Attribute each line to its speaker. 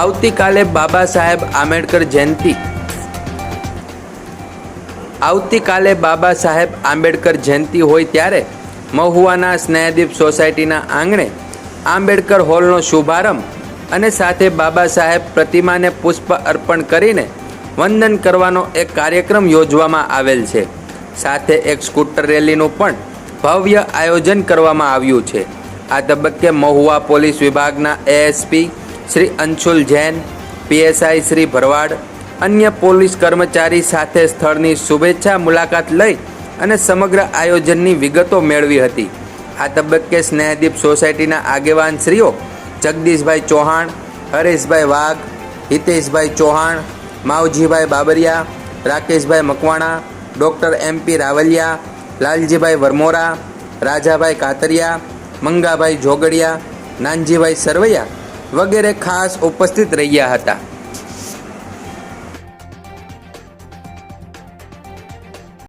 Speaker 1: આવતીકાલે બાબા સાહેબ આંબેડકર જયંતિ. આવતીકાલે બાબા સાહેબ આંબેડકર જયંતિ હોય ત્યારે મહુવાના સ્નેહદીપ સોસાયટીના આંગણે આંબેડકર હોલનો શુભારંભ અને સાથે બાબા સાહેબ પ્રતિમાને પુષ્પ અર્પણ કરીને વંદન કરવાનો એક કાર્યક્રમ યોજવામાં આવેલ છે. સાથે એક સ્કૂટર રેલીનું પણ ભવ્ય આયોજન કરવામાં આવ્યું છે. આ તબક્કે મહુવા પોલીસ વિભાગના એએસપી શ્રી અંશુલ જૈન, પીએસઆઈ શ્રી ભરવાડ, અન્ય પોલીસ કર્મચારી સાથે સ્થળની શુભેચ્છા મુલાકાત લઈ અને સમગ્ર આયોજનની વિગતો મેળવી હતી. આ તબક્કે સ્નેહદીપ સોસાયટીના આગેવાન શ્રીઓ જગદીશભાઈ ચૌહાણ, હરેશભાઈ વાઘ, હિતેશભાઈ ચૌહાણ, માવજીભાઈ બાબરિયા, રાકેશભાઈ મકવાણા, ડૉક્ટર એમપી રાવલિયા, લાલજીભાઈ વરમોરા, રાજાભાઈ કાતરિયા, મંગાભાઈ જોગડિયા નાનજીભાઈ સરવૈયા વગેરે ખાસ ઉપસ્થિત રહ્યા હતા.